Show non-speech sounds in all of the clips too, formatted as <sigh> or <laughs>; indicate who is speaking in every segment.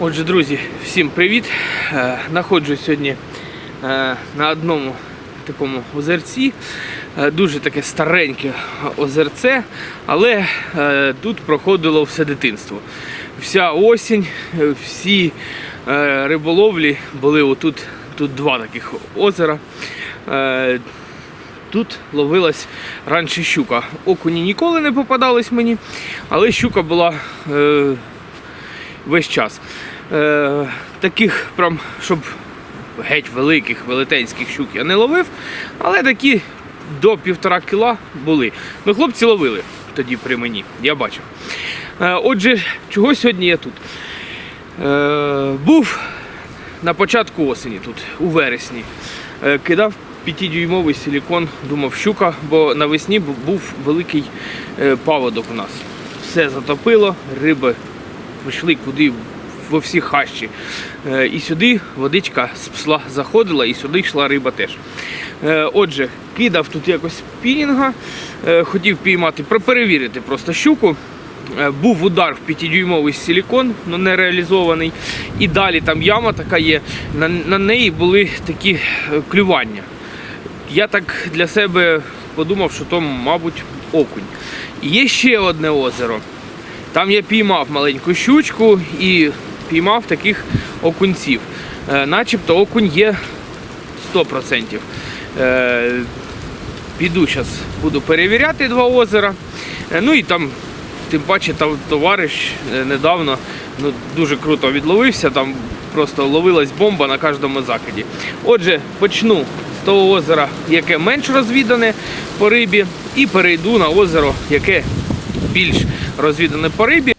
Speaker 1: Отже, друзі, всім привіт! Е, Находжусь сьогодні е, на одному такому озерці. Е, Дуже таке стареньке озерце, але тут проходило все дитинство. Вся осінь, всі риболовлі були отут. Тут два таких озера. Тут ловилась раніше щука. Окуні ніколи не попадались мені, але щука була весь час. Е, таких, прям, щоб геть великих, велетенських щук я не ловив, але такі до півтора кіла були. Ну, хлопці ловили тоді при мені, я бачив. Е, отже, чого сьогодні я тут? Е, був на початку осені тут, у вересні. Е, кидав 5-дюймовий силікон, думав щука, бо навесні був великий е, паводок у нас. Все затопило, риби пішли куди во всі хащі. Е, І сюди водичка з псла заходила, і сюди йшла риба теж. Е, Отже, кидав тут якось пінінга, е, хотів піймати, перевірити просто щуку. Був удар в 5-дюймовий силікон, але не реалізований. І далі там яма така є. На, на неї були такі клювання. Я так для себе подумав, що то, мабуть, окунь. Є ще одне озеро. Там я піймав маленьку щучку і піймав таких окунців. Е, начебто окунь є 100%. Е, піду зараз буду перевіряти два озера. Е, ну і там, тим паче, там товариш недавно ну, дуже круто відловився, там просто ловилась бомба на кожному закиді. Отже, почну з того озера, яке менш розвідане по рибі, і перейду на озеро, яке більш розвідане по рибі.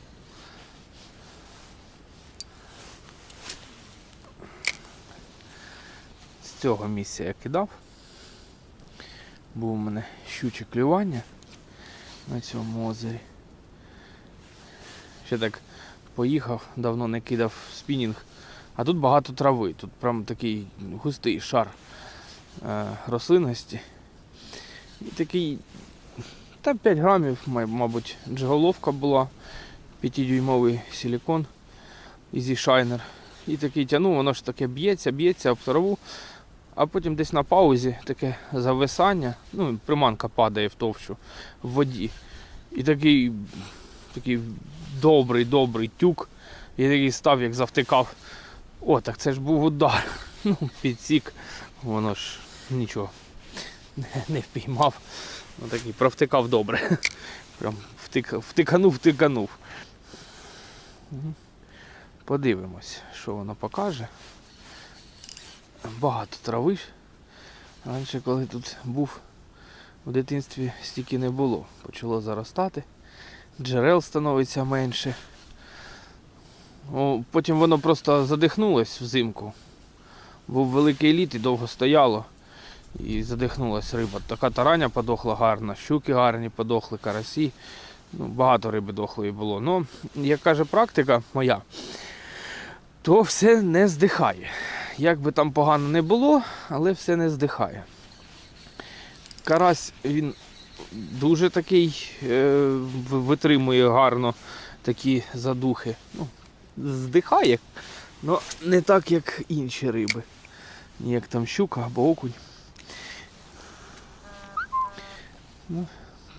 Speaker 1: З цього місця я кидав. Був у мене щуче клювання на цьому озері. Ще так поїхав, давно не кидав спінінг. А тут багато трави, тут прям такий густий шар е, рослинності. І такий, та 5 грамів, мабуть, джиголовка була, 5-дюймовий силікон Easy Shiner. І такий тянув, воно ж таке б'ється, б'ється об траву, а потім десь на паузі таке зависання, ну, приманка падає в товщу в воді. І такий, такий добрий, добрий тюк. І такий став, як завтикав. О, так це ж був удар. <laughs> Ну, підсік. Воно ж нічого не впіймав. Ну такий провтикав добре. Прям втик, втиканув, втиканув. Подивимось, що воно покаже. Багато трави. Раніше, коли тут був в дитинстві, стільки не було. Почало заростати. Джерел становиться менше. О, потім воно просто задихнулось взимку. Був великий літ і довго стояло. І задихнулась риба. Така тараня подохла гарна, щуки гарні подохли, карасі. Ну, багато риби дохлої було. Ну, як каже практика моя, то все не здихає. Як би там погано не було, але все не здихає. Карась він дуже такий е, витримує гарно такі задухи. Ну, здихає, але не так, як інші риби. Як там щука або окунь. Ну,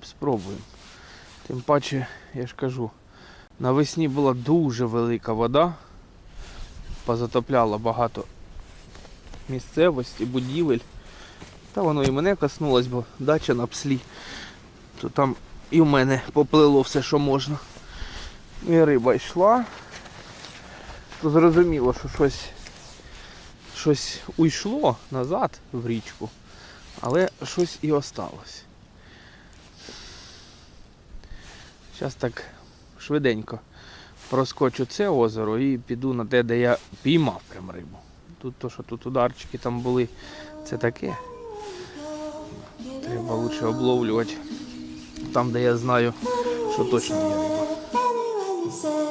Speaker 1: спробуємо. Тим паче, я ж кажу, навесні була дуже велика вода, позатопляла багато місцевості, будівель. Та воно і мене коснулось, бо дача на пслі. То там і в мене поплило все, що можна. І риба йшла. То зрозуміло, що щось, щось уйшло назад в річку, але щось і осталось. Зараз так швиденько проскочу це озеро і піду на те, де я піймав прям рибу. Тут то, що тут ударчики там були, це таке. Треба лучше обловлювати там, де я знаю, що точно є риба.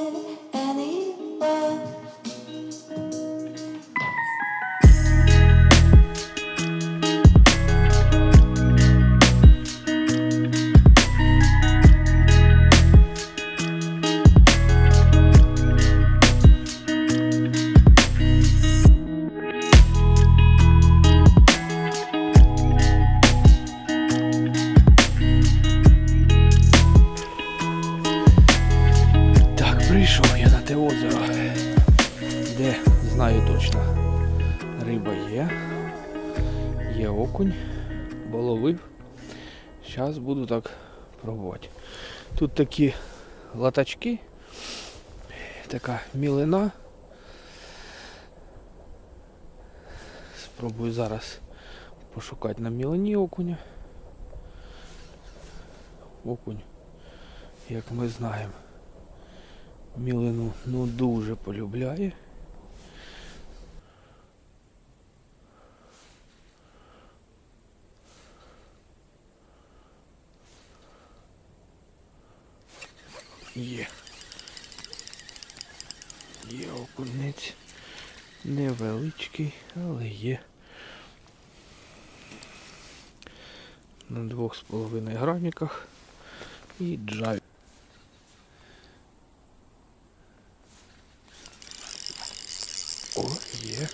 Speaker 1: Тут такі латачки, така мілина. Спробую зараз пошукати на мілині окуня. Окунь, як ми знаємо, мілину ну дуже полюбляє. Є. Є окунець. Невеличкий, але є. На двох з половиною граміках і джай. О, є.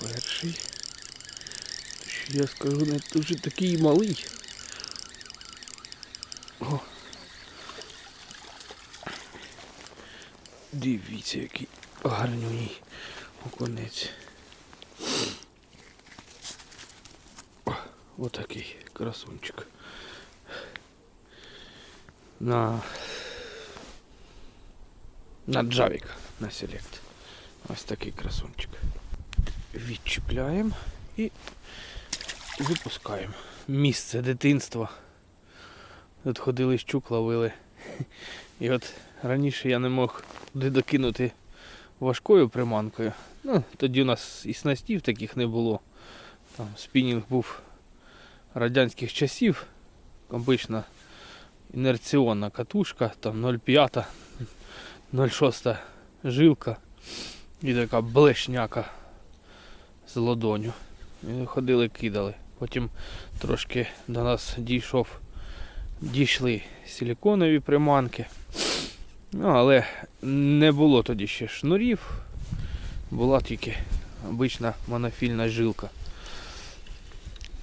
Speaker 1: Перший. Що я скажу, не дуже такий малий. О. Дивіться, який гарнюній окунець. Отакий красунчик. На на джавіка, на селект. Ось такий красунчик. Відчіпляємо і випускаємо. Місце дитинства. Тут ходили щук ловили. І от раніше я не мог туди докинути важкою приманкою. Ну, тоді у нас і снастів таких не було. Там спінінг був радянських часів. Обична інерціонна катушка, там 0,5, 0,6 жилка і така блешняка з ладоню. І ходили, кидали. Потім трошки до нас дійшов, дійшли силіконові приманки. Ну, але не було тоді ще шнурів, була тільки обична монофільна жилка.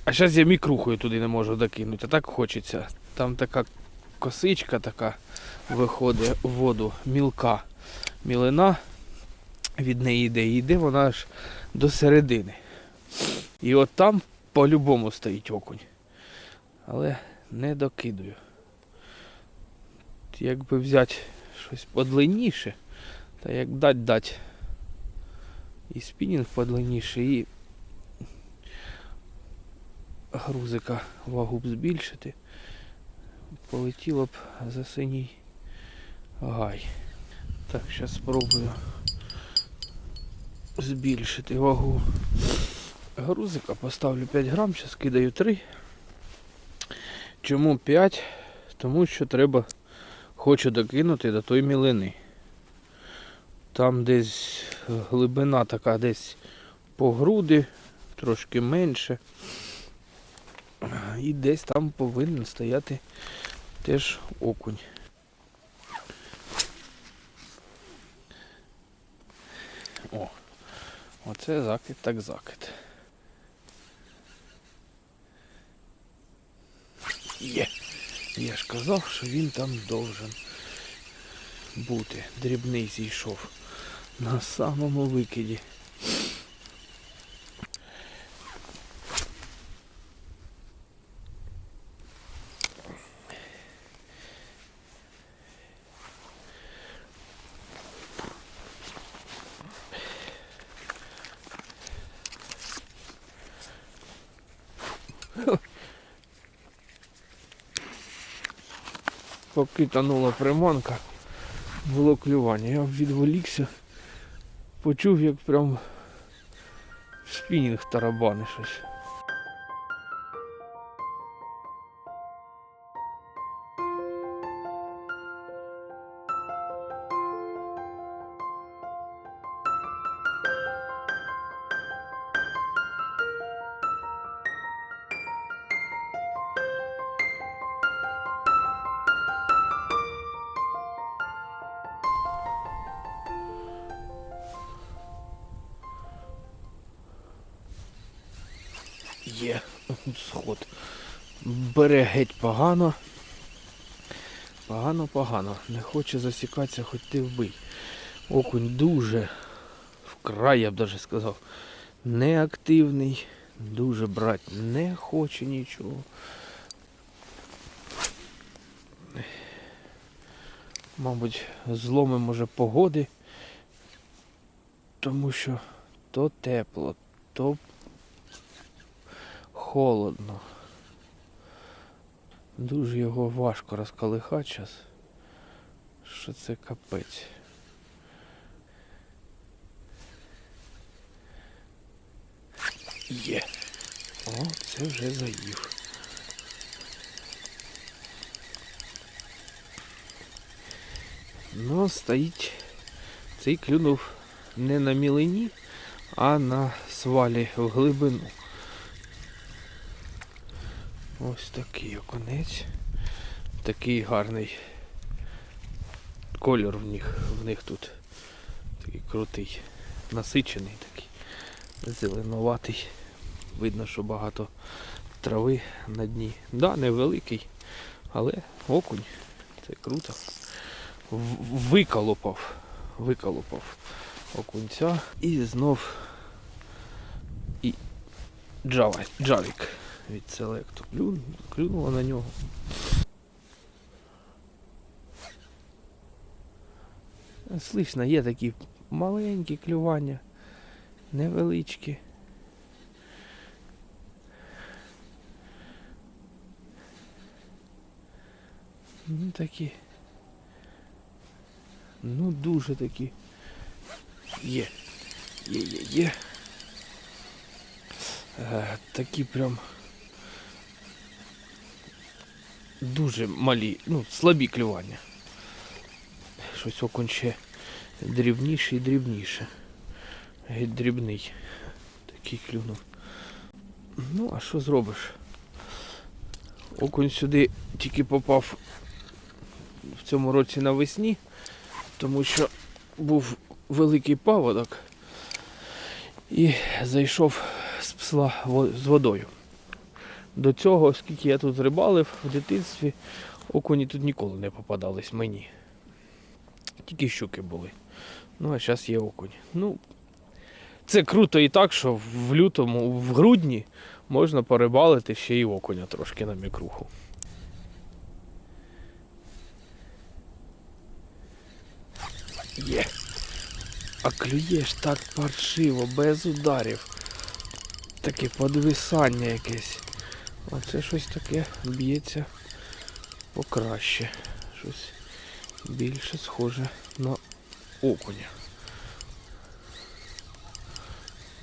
Speaker 1: А зараз я мікрухою туди не можу докинути, а так хочеться. Там така косичка така виходить в воду, мілка мілина, від неї йде, і йде вона аж до середини. І от там по-любому стоїть окунь. Але не докидую. Якби взяти щось подлинніше, та як дать дать. І спінінг подлинніше, і грузика вагу б збільшити, полетіло б за синій гай. Так, зараз спробую збільшити вагу грузика, поставлю 5 грам, зараз кидаю 3. Чому 5? Тому що треба хочу докинути до той мілини. Там десь глибина така десь по груди, трошки менше. І десь там повинен стояти теж окунь. О, оце закид так закид. Є. Я ж казав, що він там должен бути. Дрібний зійшов на самому викиді. Поки тонула приманка, було клювання. Я відволікся, почув, як прям спінінг тарабани щось. Сход. Бере геть погано. Погано, погано. Не хоче засікатися, хоч ти вбий. Окунь дуже вкрай, я б даже сказав, неактивний, дуже брати не хоче нічого. Мабуть, зломим може погоди, тому що то тепло, то холодно. Дуже його важко розколихати зараз. Що це капець. Є. О, це вже заїв. Ну, стоїть. Цей клюнув не на мілині, а на свалі в глибину. Ось такий окунець. Такий гарний кольор в них, в них тут. Такий крутий, насичений такий, зеленуватий. Видно, що багато трави на дні. Да, невеликий, але окунь. Це круто. Виколопав. Виколопав окунця і знов і джава, джавік від селекту. Клюн, клюнула на нього. Слышно, є такі маленькі клювання, невеличкі. Ну такі. Ну дуже такі. Є. Є, є, є. Е, такі прям дуже малі, ну, слабі клювання. Щось окунь ще дрібніше і дрібніше. Геть дрібний. Такий клюнув. Ну, а що зробиш? Окунь сюди тільки попав в цьому році навесні, тому що був великий паводок і зайшов з псла з водою. До цього, скільки я тут рибалив в дитинстві, окуні тут ніколи не попадались мені. Тільки щуки були. Ну, а зараз є окунь. Ну, це круто і так, що в лютому, в грудні можна порибалити ще й окуня трошки на мікруху. Є. А клюєш так паршиво, без ударів. Таке подвисання якесь. Оце щось таке б'ється покраще. Щось більше схоже на окуня.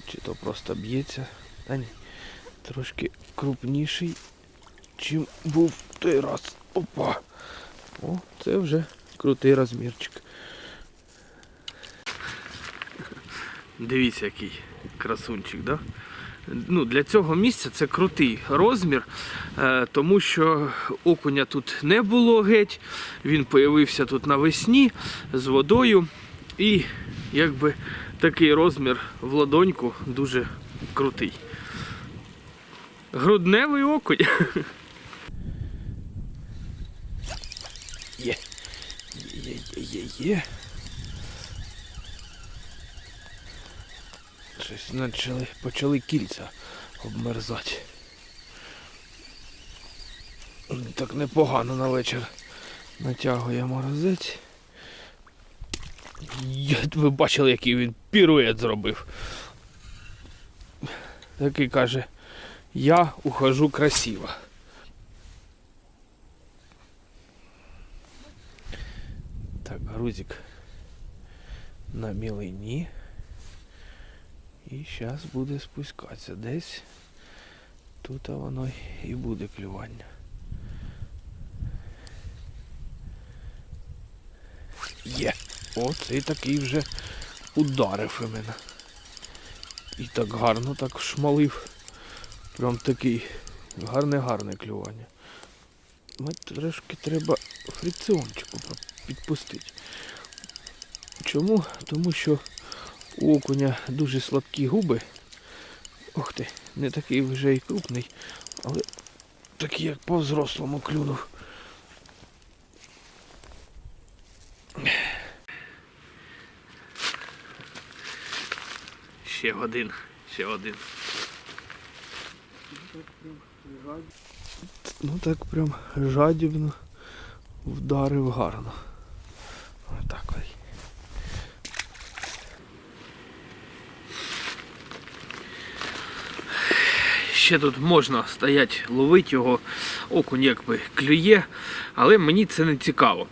Speaker 1: Чи то просто б'ється. Та ні. Трошки крупніший, чим був той раз. Опа. О, це вже крутий розмірчик. Дивіться, який красунчик, да? Ну, для цього місця це крутий розмір, е, тому що окуня тут не було геть. Він появився тут навесні з водою. І якби такий розмір в ладоньку дуже крутий. Грудневий окунь. Є. Є, є, є, є. Щось почали, почали кільця обмерзати. Так непогано на вечір натягує морозець. Ви бачили, який він пірует зробив. Такий каже, я ухожу красиво. Так, грузик на мілині. І зараз буде спускатися десь. Тут воно і буде клювання. Є! О, цей такий вже ударив і мене. І так гарно так шмалив. Прям такий гарне-гарне клювання. Ми трошки треба фрикціончику підпустити. Чому? Тому що у окуня дуже слабкі губи. Ох ти, не такий вже і крупний, але такий як по взрослому клюнув. Ще один, ще один. Ну так прям жадібно вдарив гарно. Ще тут можна стояти, ловити його, окунь якби клює, але мені це не цікаво.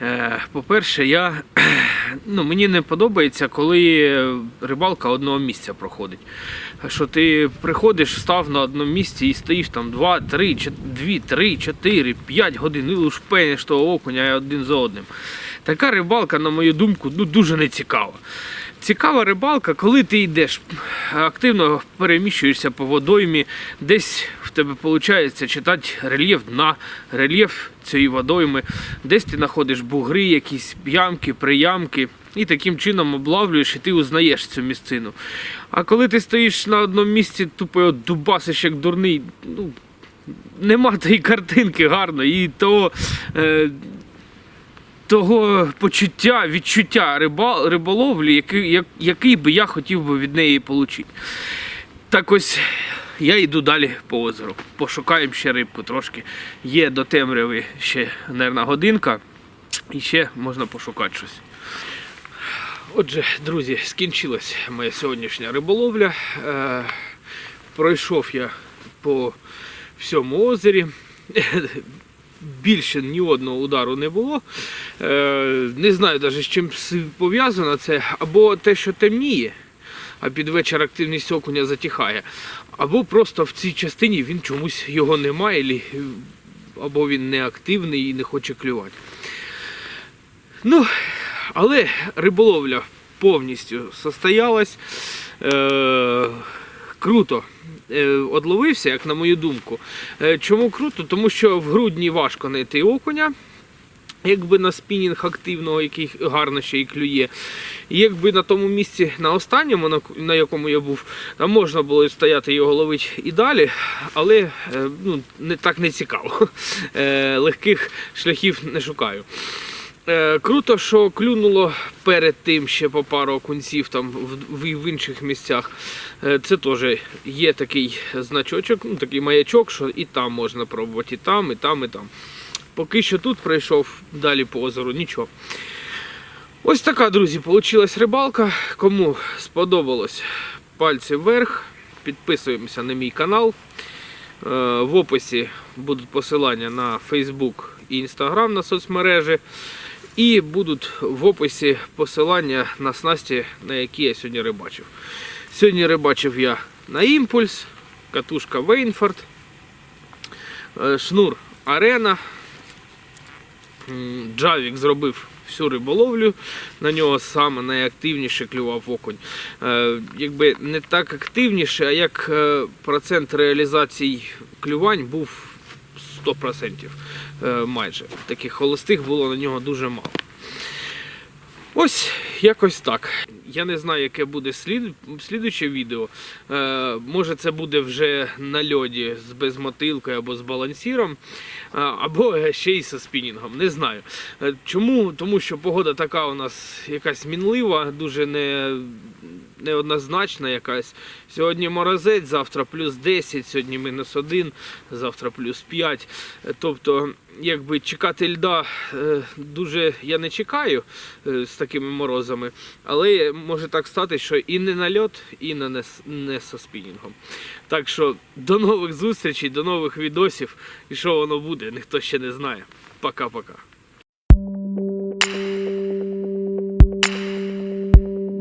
Speaker 1: Е, По-перше, я, <clears throat> ну, мені не подобається, коли рибалка одного місця проходить. Що ти приходиш, став на одному місці і стоїш там 2, 3, 2, 3, 4, 5 годин і лушпениш того окуня один за одним. Така рибалка, на мою думку, ну, дуже нецікава. Цікава рибалка, коли ти йдеш активно переміщуєшся по водоймі, десь в тебе виходить читати рельєф дна, рельєф цієї водойми, десь ти знаходиш бугри, якісь ямки, приямки, і таким чином облавлюєш і ти узнаєш цю місцину. А коли ти стоїш на одному місці, тупо дубасиш як дурний, ну, нема тієї картинки гарно, і того. Е, того почуття, відчуття риба, риболовлі, який, як, який би я хотів би від неї отримати. Так ось я йду далі по озеру. Пошукаємо ще рибку трошки. Є до темряви ще, мабуть, годинка, і ще можна пошукати щось. Отже, друзі, скінчилась моя сьогоднішня риболовля. Е, пройшов я по всьому озері. Більше ні одного удару не було. Е, не знаю навіть з чим пов'язано це, або те, що темніє, а під вечір активність окуня затихає, або просто в цій частині він чомусь його немає, або він не активний і не хоче клювати. Ну, але риболовля повністю состоялась. Е, круто одловився, як на мою думку. Е, чому круто? Тому що в грудні важко знайти окуня. Якби на спінінг активного, який гарно ще й клює. І якби на тому місці, на останньому, на, якому я був, там можна було стояти його ловити і далі, але е, ну, не так не цікаво. <laughs> Е, легких шляхів не шукаю. Е, круто, що клюнуло перед тим ще по пару окунців там в, інших місцях. Е, це теж є такий значочок, ну, такий маячок, що і там можна пробувати, і там, і там, і там. Поки що тут пройшов далі по озеру, нічого. Ось така, друзі, получилась рибалка. Кому сподобалось, пальці вверх. Підписуємося на мій канал. Е, В описі будуть посилання на Facebook і Instagram на соцмережі. І будуть в описі посилання на снасті, на які я сьогодні рибачив. Сьогодні рибачив я на імпульс, катушка Вейнфорд, е, шнур Арена. Джавік зробив всю риболовлю, на нього саме найактивніше клював окунь. Е, якби не так активніше, а як е, процент реалізації клювань був 100% е, майже. Таких холостих було на нього дуже мало. Ось якось так. Я не знаю, яке буде слід... слідуче відео. Е, може, це буде вже на льоді з безмотилкою або з балансіром, е, або ще й зі спінінгом. Не знаю. Е, чому? Тому що погода така у нас якась мінлива, дуже не, неоднозначна якась. Сьогодні морозець, завтра плюс 10, сьогодні мінус 1, завтра плюс 5. Е, Тобто, якби чекати льда е, дуже я не чекаю з такими морозами, але може так стати, що і не на льот, і не, не, со спінінгом. Так що до нових зустрічей, до нових відосів. І що воно буде, ніхто ще не знає. Пока-пока.